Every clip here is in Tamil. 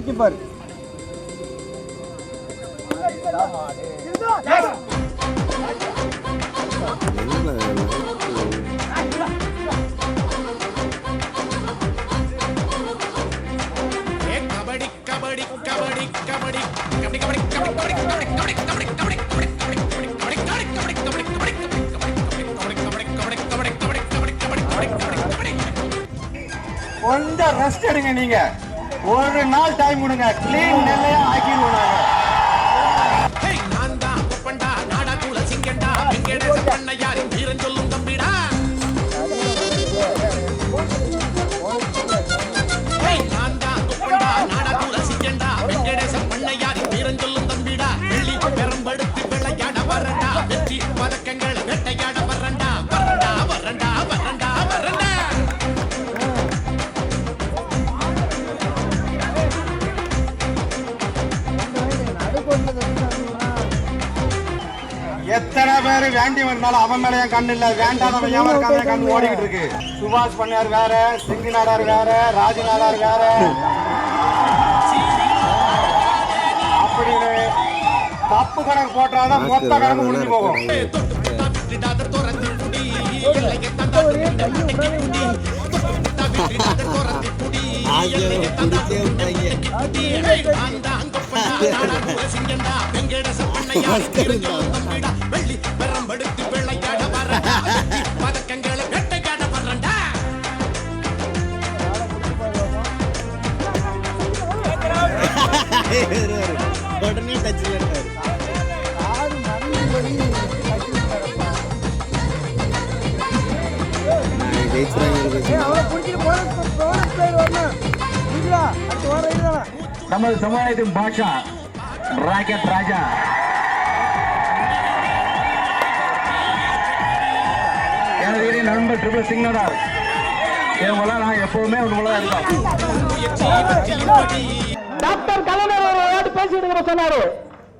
பிடிச்சி பாரு. கபடி கபடி கபடி கபடி கபடி கபடி கபடி கபடி கபடி கபடி கபடி கபடி கபடி கொஞ்சம் ரெஸ்ட் எடுங்க நீங்க. ஒரு நாள் டைம் கொடுங்க. கிளீன் நெல்லையா ஆக்கி நாங்க. நாடா கூட சிங்கண்டா பெண்கள் எத்தனை பேர் வேண்டி வந்தாலும் அவன் மேல என் கண்ணு இல்ல. வேண்டாதவன் ஏன் இருக்காங்க என் கண்ணு ஓடிக்கிட்டு இருக்கு. சுபாஷ் பண்ணார் வேற சிங்கி நாடார் வேற ராஜு நாடார் வேற. அப்படின்னு தப்பு கணக்கு போட்டாதான் மொத்த கணக்கு முடிஞ்சு போகும். துரத்தி புடி எல்லையை நமது சமுதாயத்தின் பாஷா ராக்கெட் ராஜா. எனது நண்பர் ட்ரிபிள் சிங் இவங்களா நான் எப்பவுமே உங்களோட இருக்கோம் டாக்டர் கலைஞர் ஒரு பேசிட்டு சொன்னாரு?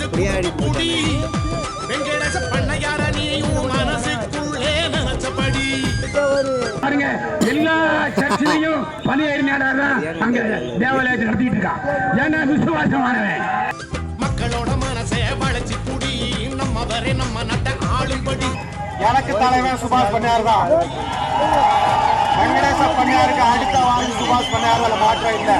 அது புடி வெங்கடேச பண்ணையார நீயும் மனசுக்குள்ளே நினைச்சபடி பாருங்க எல்லா சர்ச்சிலையும் பணியாரி நேரம் தான் அங்க தேவாலயத்தை நடத்திட்டு இருக்கான் ஏன்னா விசுவாசமானவன் மக்களோட மனசை வளைச்சி புடி நம்ம வரை நம்ம நட்ட ஆளும்படி. எனக்கு தலைவன் சுபாஷ் பண்ணார் தான். வெங்கடேச பண்ணாருக்கு அடுத்த வாங்கி சுபாஷ் அதுல மாற்றம் இல்லை.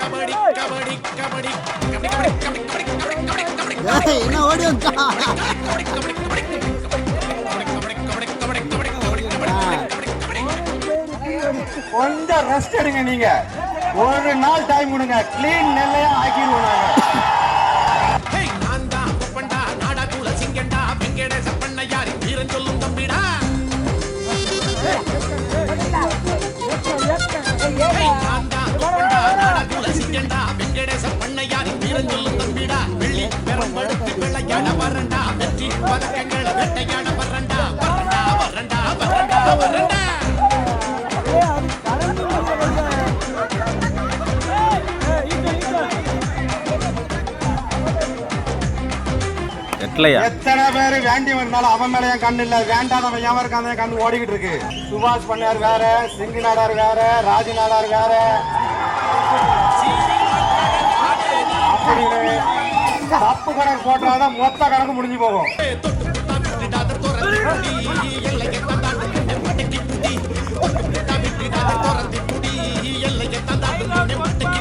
கபடி கபடி கபடி கபடி கபடி கபடி கபடி கபடி கபடி என்ன ஓடி வந்தா கபடி கபடி கபடி கொஞ்சம் ரெஸ்ட் எடுங்க நீங்க ஒரு நாள் டைம் கொடுங்க க்ளீன் நெல்லையா ஆக்கிடுவோம் நாங்க ஹேய் நான் கூல சிங்கண்டா வெங்கடேச பண்ணையாரின் சொல்லும் தம்பிடா. வெள்ளி பெரும்படுத்து விளையாட வரண்டா. வெற்றி பதக்கங்களை வேட்டையாட வரண்டா. வரண்டா வரண்டா வரண்டா வரண்டா. எட்டலையா எத்தனை பேர் வேண்டி வந்தாலும் அவன் மேல என் கண்ணு இல்ல. வேண்டாதவன் ஏன் இருக்காங்க என் கண்ணு ஓடிக்கிட்டு இருக்கு. சுபாஷ் பண்ணார் வேற சிங்கி நாடார் வேற ராஜு நாடார் வேற. கணக்கு போட்டாதான் மொத்த கணக்கு முடிஞ்சு போகும். தொட்டு புட்டா விட்டுடாத துரத்தி எல்லையை தந்தாண்டு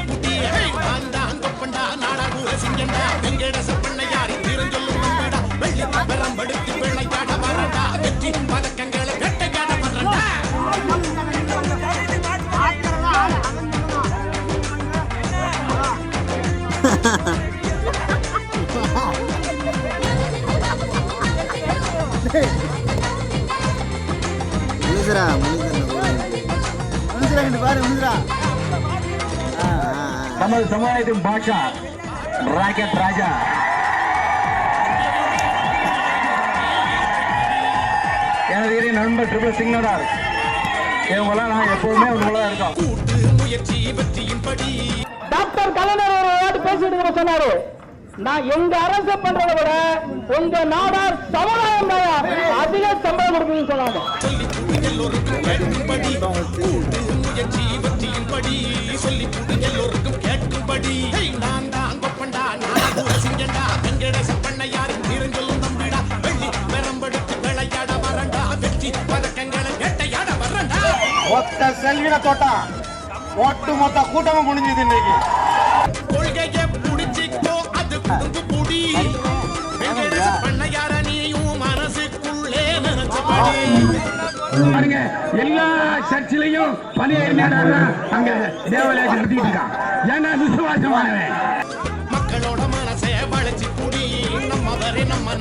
முழுதுரா முழுதுரா இங்கிட்டு பாரு ஆ நமது சமுதாயத்தின் பாஷா ராக்கெட் ராஜா. எனது இறை நண்பர் ட்ரிபிள் சிக்னடார் இவங்கெல்லாம் நான் எப்போதுமே உங்களோட இருக்கோம். கூட்டு முயற்சி வெற்றியின் படி டாக்டர் கலைஞர் ஒரு வாட்டி பேசிட்டு சொன்னாரு. நான் எங்க அரசு பண்றதை விட உங்க நாடார் சமுதாயம் அதிக சம்பளம் கொடுக்குதுன்னு சொன்னாங்க. எல்லோருக்கும் கேட்கும்படி. கூட்டு முயற்சி வெற்றியின் படி. சொல்லி புடு எல்லோருக்கும் கேட்கும்படி. நான் தான் கொப்பண்டா நான் கூட சிங்கண்டா. வெங்கடேச பண்ணையார் நிறஞ்சொல்லும் நம்பிடா. வெள்ளி பெரம்பெடுத்து விளையாட வரண்டா. வெற்றி பதக்கங்களை வேட்டையாட வரண்டா. ஒத்த செல்வின தோட்டம். ஒட்டு மொத்த கூட்டமும் முடிஞ்சது இன்னைக்கு. பாருங்க. எல்லா சர்ச்சிலையும் பணியாரி நேரம் அங்க தேவாலயத்தை நடத்திட்டு இருக்கான் ஏன்னா விசுவாசமானவன். மக்களோட மனசை வளைச்சு குடி. நம்ம வரை நம்ம